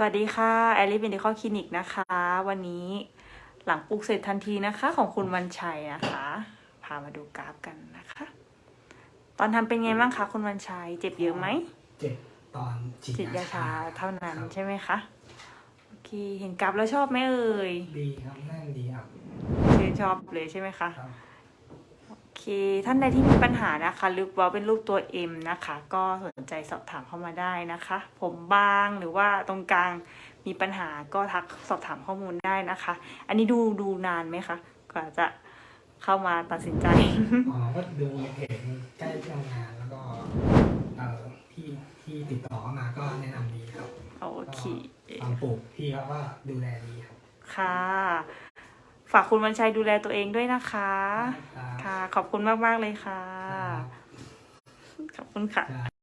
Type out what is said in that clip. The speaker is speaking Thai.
สวัสดีค่ะแอลลี่เป็นเดคอคลินิกนะคะ วันนี้หลังปลูกเสร็จทันทีนะคะ ของคุณวันชัยนะคะ พามาดูกราฟกันนะคะ ตอนทำเป็นไงบ้างคะคุณวันชัย เจ็บเยอะไหมเจ็บตอนฉีดฉีดยาชาเท่านั้นครับใช่ไหมคะโอเคเห็นกราฟแล้วชอบไหมเอ่ยดีครับแน่นดีครับชื่นชอบเลยใช่ไหมคะครับโอเค ท่านใดที่มีปัญหานะคะ ลึกเว้าเป็นรูปตัว M นะคะ ก็สนใจสอบถามเข้ามาได้นะคะ ผมบางหรือว่าตรงกลางมีปัญหาก็ทักสอบถามข้อมูลได้นะคะ อันนี้ดูดูนานไหมคะกว่าจะเข้ามาตัดสินใจ อ๋อก็ดูในเพจใกล้ที่ทำงานแล้วก็เอ่อพี่ที่ติดต่อเข้ามาก็แนะนำดีครับโอเคตอนปลูกพี่เขาก็ดูแลดีครับ ค่ะ ฝากคุณวันชัยดูแลตัวเองด้วยนะคะครับค่ะ ขอบคุณมาก ๆ เลยค่ะครับขอบคุณค่ะครับ